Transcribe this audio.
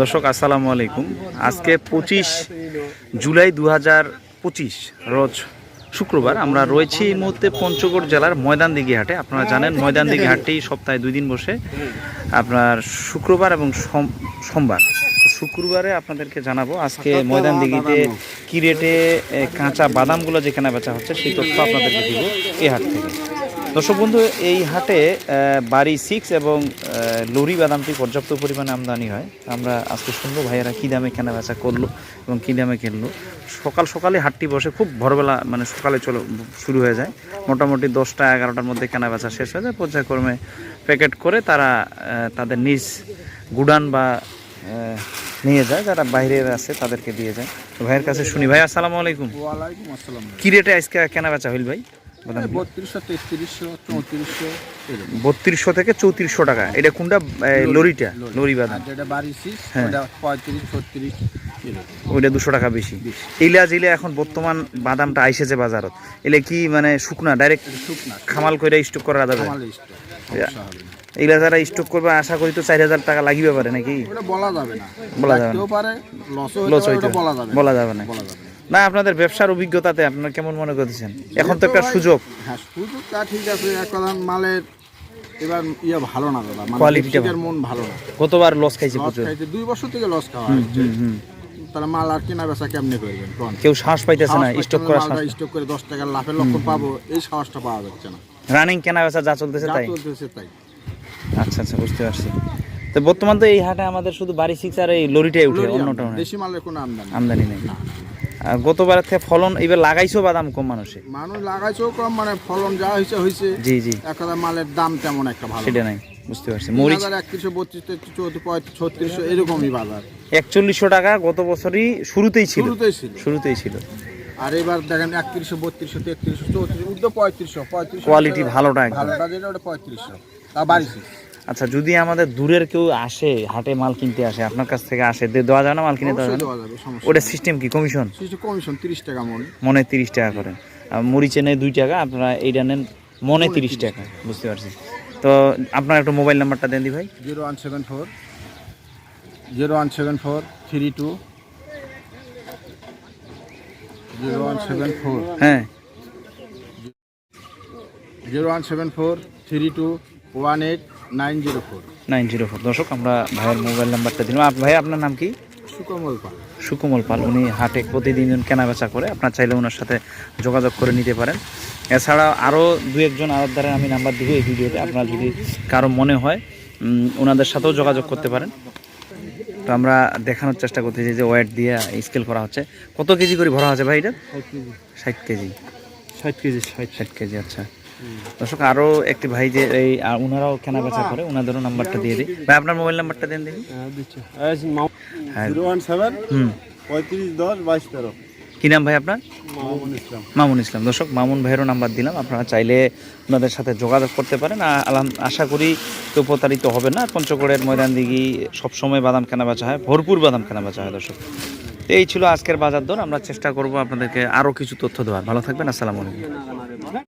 দর্শক, আসসালামু আলাইকুম। আজকে পঁচিশ জুলাই দু হাজার পঁচিশ, রোজ শুক্রবার আমরা রয়েছি এই মুহূর্তে পঞ্চগড় জেলার ময়দানদিঘি হাটে। আপনারা জানেন, ময়দানদিঘি হাটটি সপ্তাহে দুই দিন বসে আপনার শুক্রবার এবং সোমবার। শুক্রবারে আপনাদেরকে জানাব আজকে ময়দানদিঘিতে কি রেটে কাঁচা বাদামগুলো যেখানে বেচা হচ্ছে, সেই তথ্য আপনাদেরকে দিব এই হাট থেকে। দর্শক বন্ধু এই হাটে বাড়ি সিক্স এবং লরি বাদামটি পর্যাপ্ত পরিমাণে আমদানি হয়। আমরা আজকে শুনব ভাইয়েরা কী দামে কেনা বেচা করল এবং কী দামে কিনলো। সকাল সকালে হাটটি বসে খুব ভোরবেলা মানে সকালে চলো শুরু হয়ে যায়। মোটামুটি দশটা এগারোটার মধ্যে কেনা বেচা শেষ হয়ে যায়। পর্যায়ক্রমে প্যাকেট করে তারা তাদের নিজ গুডান বা নিয়ে যায়। যারা বাইরের আছে তাদেরকে দিয়ে যায়। তো ভাইয়ের কাছে শুনি। ভাই আসসালামু আলাইকুম। কি রেটে আজকে কেনা বেচা হইল ভাই? বত্রিশশো তেত্রিশশো চৌত্রিশশো বত্রিশশো থেকে চৌত্রিশশো টাকা। এটা কোনটা? লরিটা? লরি। বাদাম। যেটা হ্যাঁ। ওটা পঁয়ত্রিশ ছত্রিশ ওইটা দুশো টাকা বেশি। ইলা জিলে এখন বর্তমান বাদামটা আইসেছে বাজারত। এলে কি মানে শুকনা? ডাইরেক্ট শুকনা। খামাল করে স্টক করা যাবে? এগুলা যারা স্টক করবে আশা করি তো চার হাজার টাকা লাগিবে পারে নাকি? বলা যাবে না। বলা যাবে না। লস হইতে বলা যাবে না। বলা যাবে না। বলা যাবে না। আপনাদের ব্যবসার অভিজ্ঞতাতে আপনারা কেমন মনে করতেছেন? এখন তো একটা সুযোগ। হ্যাঁ সুযোগটা ঠিক আছে এক কথা মালের এবার ইয়ে ভালো না দাদা মানে মন ভালো না। কতবার লস খাইছে প্রচুর। খাইতে দুই বছর থেকে লস খাওয়া হচ্ছে। তাহলে মাল আর কেনা বেচা কেমনে করবেন? কেউ শ্বাস পাইতেছে না স্টক করা স্টক করে দশ টাকার লাভের লক্ষ্য পাবো এই সাহসটা পাওয়া যাচ্ছে না। রানিং কেনা বেচা যা চলতেছে তাই? চলতেছে তাই। আচ্ছা আচ্ছা বুঝতে পারছি। তো বর্তমান তো এই হাটে আমাদের শুধু বাড়ি সিক্স আর এই লরিটাই উঠে অন্যটা। দেশি মালের কোনো আমদানি আমদানি নেই। আর গতবারের থেকে ফলন এবার লাগাইছো বাদাম কম মানুষে? মানুষ লাগাইছেও কম মানে ফলন যা হয়েছে হয়েছে জি জি। এক মালের দাম তেমন একটা ভালো। সেটা নাই বুঝতে পারছি। মরিচ একত্রিশশো বত্রিশ ছত্রিশশো এরকমই বাজার। একচল্লিশশো টাকা গত বছরই শুরুতেই ছিল। শুরুতেই ছিল। শুরুতেই ছিল। আর এবার দেখেন একত্রিশশো বত্রিশশো তেত্রিশশো চৌত্রিশ উর্ধ পঁয়ত্রিশশো পঁয়ত্রিশ কোয়ালিটি ভালোটা ভালোটা যেটা ওটা পঁয়ত্রিশশো। তা বাড়িছি আচ্ছা যদি আমাদের দূরের কেউ আসে হাটে মাল কিনতে আসে আপনার কাছ থেকে আসে দে- দেওয়া যায় না মাল কিনে দেওয়া? যাবে ওটা সিস্টেম কি কমিশন কমিশন তিরিশ টাকা মন। মনে তিরিশ টাকা করে। আর মরিচে নেয় দুই টাকা আপনারা এইটা নেন মনে তিরিশ টাকা বুঝতে পারছি। তো আপনার একটা মোবাইল নাম্বারটা দেন দি ভাই। Zero one seven four zero one seven four three two zero one seven four. হ্যাঁ। Zero one seven four three two one eight nine zero four. Nine zero four. দর্শক আমরা ভাইয়ের মোবাইল নাম্বারটা দিলাম। ভাই আপনার নাম কি? সুকমল পাল। সুকুমল পাল। উনি হাটে প্রতিদিন কেনা বেচা করে। আপনার চাইলে ওনার সাথে যোগাযোগ করে নিতে পারেন। এছাড়া আরও দু একজন আলাদারে আমি নাম্বার দিব এই ভিডিওতে। আপনার যদি কারও মনে হয় ওনাদের সাথেও যোগাযোগ করতে পারেন। তো আমরা দেখানোর চেষ্টা করতেছি যে ওয়েট দিয়ে স্কেল করা হচ্ছে। কত কেজি করে ভরা আছে ভাই এটা? ষাট কেজি। ষাট কেজি। ষাট কেজি আচ্ছা। দর্শক আরও একটি ভাই যে এই ওনারাও কেনা বেচা করে ওনাদেরও নাম্বারটা দিয়ে দিই। ভাই আপনার মোবাইল নাম্বারটা দেন। দেখি হ্যাঁ। হুম। পঁয়ত্রিশ দশ বাইশ তেরো। কি নাম ভাই আপনার? মামুন ইসলাম। মামুন ইসলাম। দর্শক মামুন ভাইয়েরও নাম্বার দিলাম। আপনারা চাইলে ওনাদের সাথে যোগাযোগ করতে পারেন। আলাম- আশা করি কেউ প্রতারিত হবে না। পঞ্চগড়ের ময়দান দিঘি সবসময় বাদাম কেনা বেচা হয়। ভরপুর বাদাম কেনা বেচা হয় দর্শক। তো এই ছিল আজকের বাজার দর। আমরা চেষ্টা করব আপনাদেরকে আরও কিছু তথ্য দেওয়ার। ভালো থাকবেন। আসসালামু আলাইকুম।